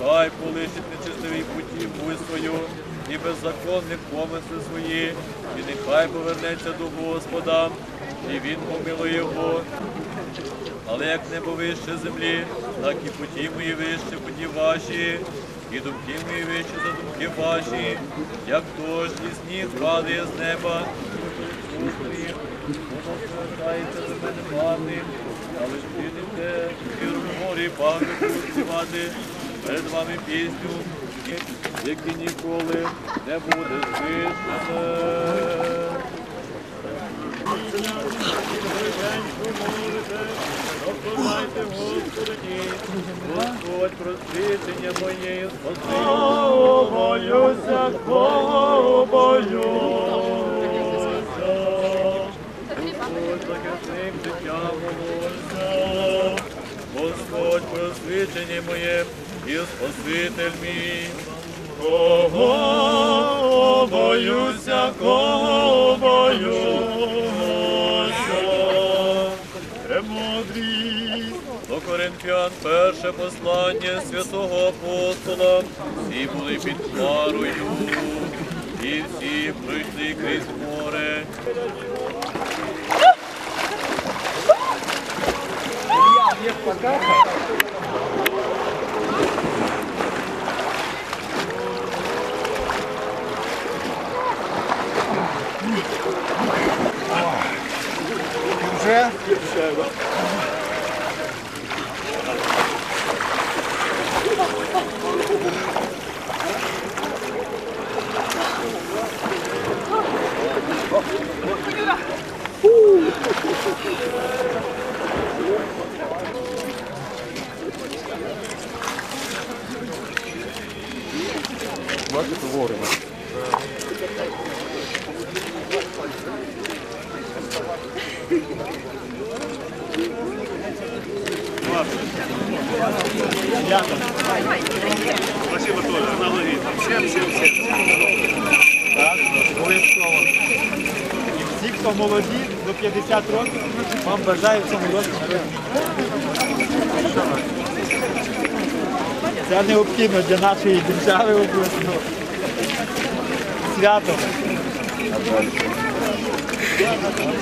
нехай полишить нечистиві путі путь свою і беззаконних помисли свої, і нехай повернеться до Господа, і він помилує його. Але як небо вище землі, так і путі мої вище путі ваші, і думки мої вище за думки ваші, як дощ і сніг падає з неба. Воно звертається до мене марним, але ж підете в віру морі багато співати перед вами пісню, які ніколи не буде слышно. Розповідайте, Господи, Господь просвітлення моє, спаси. Боюся, кого боюся. Господь захисник життя молося. Господь просвітлення моє і Спаситель мій. Кого боюся, кого боюся. Премудрість. До Коринфян перше послання святого апостола. Всі були під парою, і всі пройшли крізь море. уже. Вот это вовремя. Спасибо тоже, аналогично. Всем, всем, всем. Обов'язково. Всі, хто молоді, до 50 років, вам бажаю в цьому році. Це необхідно для нашої держави. Свято. Свято.